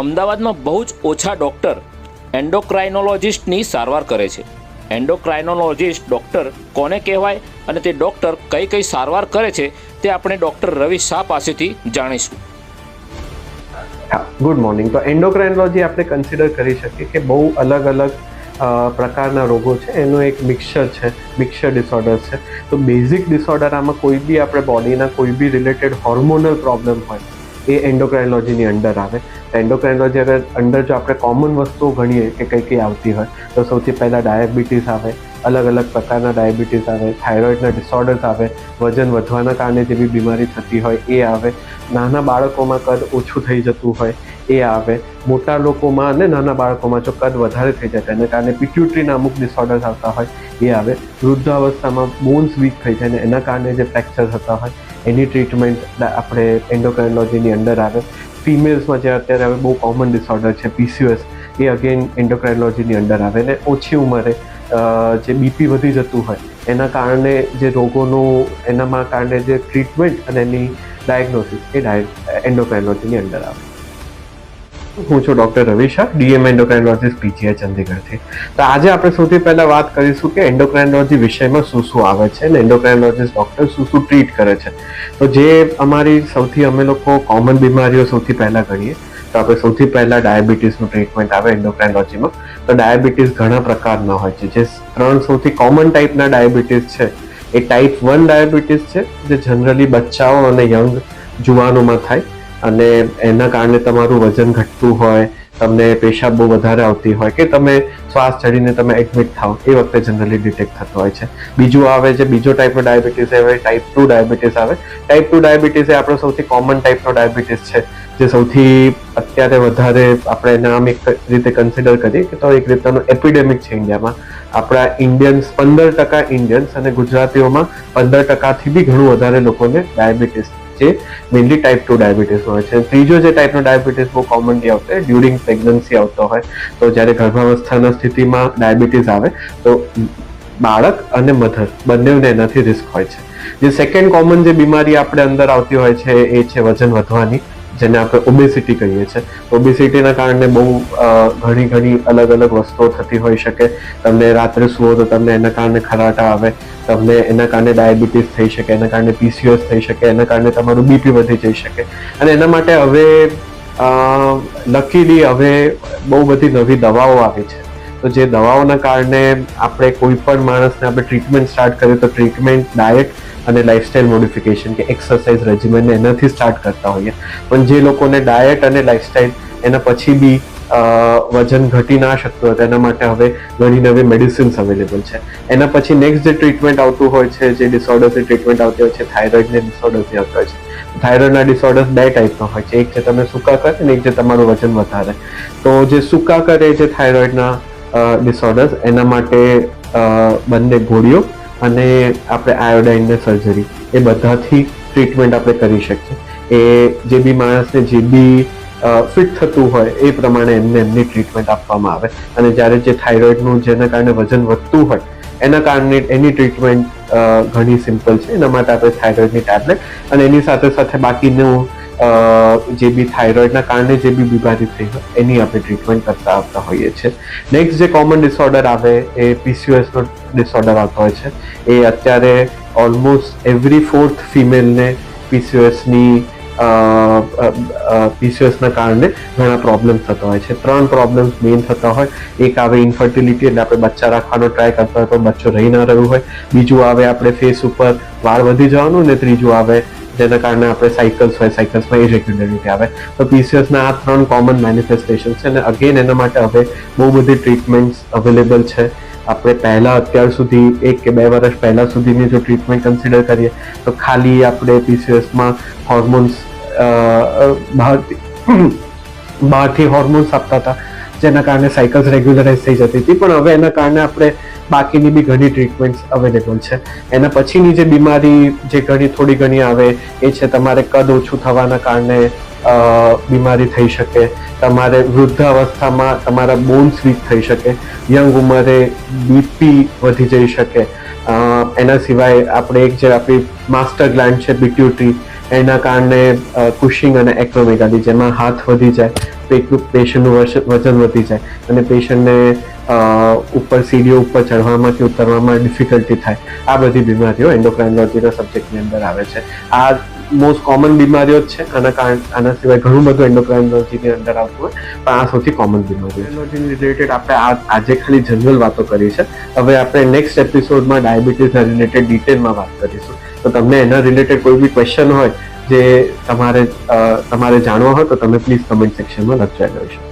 અમદાવાદમાં બહુ જ ઓછા ડૉક્ટર એન્ડોક્રાઇનોલોજિસ્ટની સારવાર કરે છે. એન્ડોક્રાઇનોલોજિસ્ટ ડૉક્ટર કોને કહેવાય અને તે ડૉક્ટર કઈ કઈ સારવાર કરે છે તે આપણે ડૉક્ટર રવિ શાહ પાસેથી જાણીશું. હા, ગુડ મોર્નિંગ. તો એન્ડોક્રાઇનોલોજી આપણે કન્સિડર કરી શકીએ કે બહુ અલગ અલગ પ્રકારના રોગો છે. એનું એક મિક્સર છે, મિક્સર ડિસઓર્ડર છે. તો બેઝિક ડિસઓર્ડર આમાં કોઈ બી આપણે બોડીના કોઈ બી રિલેટેડ હોર્મોનલ પ્રોબ્લેમ હોય એ એન્ડોક્રાઇનોલોજીની અંડર આવે. એન્ડોક્રાઇનોલોજી અગર અંડર જો આપણે કોમન વસ્તુઓ ગણીએ કે કઈ કઈ આવતી હોય, તો સૌથી પહેલાં ડાયાબિટીસ આવે, અલગ અલગ પ્રકારના ડાયાબિટીસ આવે થાઇરોઇડના ડિસઓર્ડર્સ આવે, વજન વધવાના કારણે જે બી બીમારી થતી હોય એ આવે. નાના બાળકોમાં કદ ઓછું થઈ જતું હોય એ આવે. મોટા લોકોમાં અને નાના બાળકોમાં જો કદ વધારે થઈ જાય એના કારણે પિટ્યુટરીના અમુક ડિસઓર્ડર્સ આવતા હોય એ આવે. વૃદ્ધાવસ્થામાં બોન્સ વીક થઈ જાય ને એના કારણે જે ફ્રેક્ચર થતા હોય એની ટ્રીટમેન્ટ આપણે એન્ડોક્રાઇનોલોજીની અંડર આવે. ફિમેલ્સમાં જે અત્યારે હવે બહુ કોમન ડિસઓર્ડર છે પીસીઓએસ એ અગેન એન્ડોક્રાઇનોલોજીની અંડર આવે ને ઓછી ઉંમરે જે બીપી વધી જતું હોય, એના કારણે જે રોગોનું, એનામાં કારણે જે ટ્રીટમેન્ટ અને એની ડાયગ્નોસિસ એ ડાય એન્ડોક્રાઇનોલોજીની અંડર આવે. હું છું doctor Ravi Shah DM endocrinologist PGI ચંદીગઢથી. તો આજે આપણે સૌથી પહેલા વાત કરીશું કે એન્ડોક્રાઇનોલોજી વિષયમાં શું શું આવે છે અને એન્ડોક્રાઇનોલોજીસ્ટ ડૉક્ટર શું શું ટ્રીટ કરે છે. તો જે અમારી સૌથી, અમે લોકો કોમન બીમારીઓ સૌથી પહેલાં કરીએ, તો આપણે સૌથી પહેલા ડાયાબિટીસનું ટ્રીટમેન્ટ આવે એન્ડોક્રાઇનોલોજીમાં. તો ડાયાબિટીસ ઘણા પ્રકારના હોય છે. જે ત્રણ સૌથી કોમન ટાઈપના ડાયાબિટીસ છે. એ ટાઈપ વન ડાયાબિટીસ છે, જે જનરલી બચ્ચાઓ અને યંગ જુવાનોમાં થાય. અને એના કારણે તમારું વજન ઘટતું હોય, તમને પેશાબ બહુ વધારે આવતી હોય કે તમે શ્વાસ ચડીને તમે એડમિટ થાવ એ વખતે જનરલી ડિટેક્ટ થતો હોય છે. બીજું આવે છે, બીજો ટાઈપનો ડાયાબિટીસ આવે ટાઈપ ટુ ડાયાબિટીસ આવે. ટાઈપ ટુ ડાયાબિટીસ એ આપણો સૌથી કોમન ટાઈપનો ડાયાબિટીસ છે, જે સૌથી અત્યારે વધારે આપણે નામ એક રીતે કન્સિડર કરીએ કે તો એક રીતનું એપિડેમિક છે ઇન્ડિયામાં. આપણા ઇન્ડિયન્સ પંદર ટકા ઇન્ડિયન્સ અને ગુજરાતીઓમાં પંદર ટકાથી બી ઘણું વધારે લોકોને ડાયાબિટીસ જે મેઇનલી ટાઈપ ટુ ડાયાબિટીસ હોય છે. ત્રીજો જે ટાઈપનો ડાયાબિટીસ બહુ કોમનલી આવતો હોય ડ્યુરિંગ પ્રેગ્નન્સી આવતો હોય. તો જ્યારે ગર્ભાવસ્થાના સ્થિતિમાં ડાયાબિટીસ આવે, તો બાળક અને મધર બંનેને એનાથી રિસ્ક હોય છે. જે સેકન્ડ કોમન જે બીમારી આપણે અંદર આવતી હોય છે, એ છે વજન વધવાની, જેને આપણે ઓબેસિટી કહીએ છીએ. ઓબેસિટીના કારણે બહુ ઘણી ઘણી અલગ અલગ વસ્તુઓ થતી હોઈ શકે. તમને રાત્રે સુવો તો તમને એના કારણે ખરાટા આવે. તમને એના કારણે ડાયાબિટીસ થઈ શકે, એના કારણે પીસીઓએસ થઈ શકે, એના કારણે તમારું બીપી વધી જઈ શકે. અને એના માટે હવે લકીલી હવે બહુ બધી નવી દવાઓ આવી છે. તો જે દવાઓના કારણે આપણે કોઈ પણ માણસને આપણે ટ્રીટમેન્ટ સ્ટાર્ટ કરીએ તો ટ્રીટમેન્ટ, ડાયટ અને લાઇફસ્ટાઇલ મોડિફિકેશન કે એક્સરસાઇઝ રેજિમેન એનાથી સ્ટાર્ટ કરતા હોઈએ. પણ જે લોકોને ડાયટ અને લાઇફસ્ટાઇલ એના પછી બી વજન ઘટી ના શકતું હોય, તેના માટે હવે ઘણી નવી મેડિસિન્સ અવેલેબલ છે. એના પછી નેક્સ્ટ જે ટ્રીટમેન્ટ આવતું હોય છે, જે ડિસઓર્ડર્સની ટ્રીટમેન્ટ આવતી હોય છે થાઇરોઇડની ડિસઓર્ડર્સની આવતા હોય છે. થાઇરોઇડના ડિસઓર્ડર્સ બે ટાઈપના હોય છે. એક છે તમે સૂકા કરે અને એક જે તમારું વજન વધારે. તો જે સૂકા કરે છે થાઇરોઇડના ડિસઓર્ડર્સ એના માટે બંને ગોળીઓ અને આપણે આયોડાઇનને સર્જરી એ બધાથી ટ્રીટમેન્ટ આપણે કરી શકીએ. એ જે બી માણસને જે બી ફિટ થતું હોય એ પ્રમાણે એમને એમની ટ્રીટમેન્ટ આપવામાં આવે. અને જ્યારે જે થાઇરોઇડનું જેના કારણે વજન વધતું હોય, એના કારણે એની ટ્રીટમેન્ટ ઘણી સિમ્પલ છે. એના માટે આપણે થાઇરોઇડની ટેબ્લેટ અને એની સાથે સાથે બાકીનું જે બી થાઇરોઇડના કારણે જે બી બીમારી થઈ હોય, એની આપણે ટ્રીટમેન્ટ કરતા આવતા હોઈએ છીએ. નેક્સ્ટ જે કોમન ડિસઓર્ડર આવે એ પીસીઓએસનો ડિસઓર્ડર આવતો હોય છે. એ અત્યારે ઓલમોસ્ટ એવરી ફોર્થ ફિમેલને પીસીઓએસની પીસીઓએસના કારણે ઘણા પ્રોબ્લેમ્સ થતા હોય છે. ત્રણ પ્રોબ્લેમ્સ મેઇન થતા હોય. એક આવે ઇન્ફર્ટિલિટી એટલે આપણે બચ્ચા રાખવાનો ટ્રાય કરતા હોય પણ બચ્ચો રહી ના રહ્યું હોય. બીજું આવે આપણે ફેસ ઉપર વાળ વધી જવાનું ને ત્રીજું આવે જેના કારણે આપણે સાયકલ્સ હોય સાયકલ્સમાં ઇરેગ્યુલરિટી આવે. તો પીસીએસના આ ત્રણ કોમન મેનિફેસ્ટેશન છે અને અગેન એના માટે હવે બહુ બધી ટ્રીટમેન્ટ્સ અવેલેબલ છે. આપણે પહેલાં અત્યાર સુધી, એક કે બે વર્ષ પહેલાં સુધીની જો ટ્રીટમેન્ટ કન્સિડર કરીએ, તો ખાલી આપણે પીસીએસમાં હોર્મોન્સ બહારથી બહારથી હોર્મોન્સ આપતા હતા, જેના કારણે સાયકલ્સ રેગ્યુલરાઇઝ થઈ જતી હતી. પણ હવે એના કારણે આપણે બાકીની બી ઘણી ટ્રીટમેન્ટ્સ અવેલેબલ છે. એના પછીની જે બીમારી, જે ઘણી, થોડી ઘણી આવે, એ છે તમારે કદ ઓછું થવાના કારણે બીમારી થઈ શકે. તમારે વૃદ્ધાવસ્થામાં તમારા બોન્સ વીક થઈ શકે. યંગ ઉંમરે બીપી વધી જઈ શકે. એના સિવાય આપણે એક જે આપણી માસ્ટર ગ્લાન્ડ છે પિટ્યુટરી એના કારણે કુશિંગ અને એક્રોમેગાલી જેમાં હાથ વધી જાય પેટનું પેશન્ટનું વજન વધી જાય, અને પેશન્ટને ઉપર સીડીઓ ઉપર ચડવામાં કે ઉતરવામાં ડિફિકલ્ટી થાય. આ બધી બીમારીઓ એન્ડોક્રાઇનોલોજીના સબ્જેક્ટની અંદર આવે છે. આ મોસ્ટ કોમન બીમારીઓ છે. આના કારણ, આના સિવાય ઘણું બધું એન્ડોક્રાઇનોલોજીની અંદર આવતું હોય. પણ આ સૌથી કોમન બીમારીઓ એન્ડોક્રાઇનોલોજી રિલેટેડ આપણે આજે ખાલી જનરલ વાતો કરી છે. હવે આપણે નેક્સ્ટ એપિસોડમાં ડાયાબિટીસના રિલેટેડ ડિટેલમાં વાત કરીશું. તો તમને એના રિલેટેડ કોઈ બી ક્વેશ્ચન હોય, જે તમારે તમારે જાણવા હોય, તો તમે પ્લીઝ કમેન્ટ સેક્શનમાં લખી શકો છો.